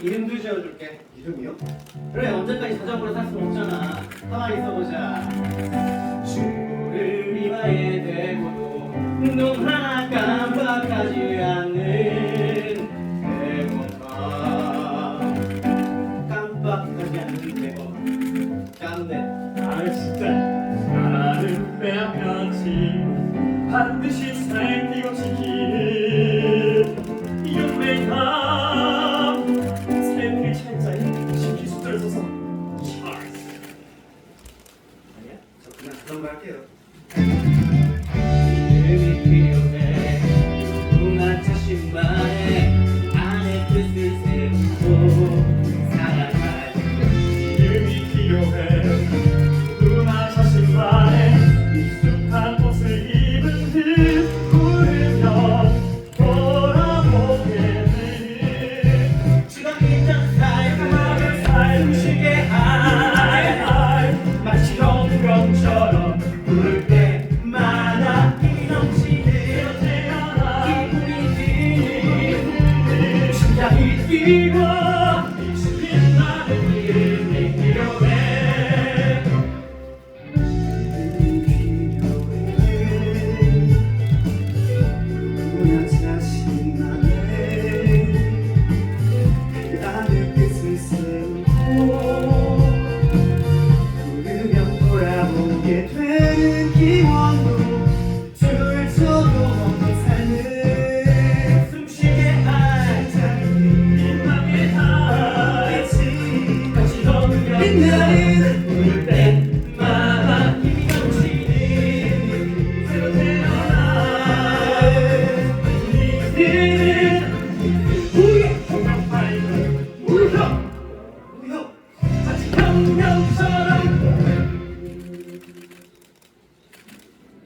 이름도 지어줄게. 이름이요? 그래 언제까지 자전거로 탈 수는 없잖아. 가만히 있어보자. 주를 이마에 대고도 눈 하나 깜빡하지 않는 대고가 깜빡하지 않는 대고 깜네. 아 진짜 나는 빼앗겼지 반드시 살피고 지키 아니야? 저 그냥 그런 거 할게요. 누르면 돌아보게 되는 기원으로 줄 서도 없는 삶을 숨쉬게 할 자리니 맘에 다 같이 같이 넘으면 빛나는 우리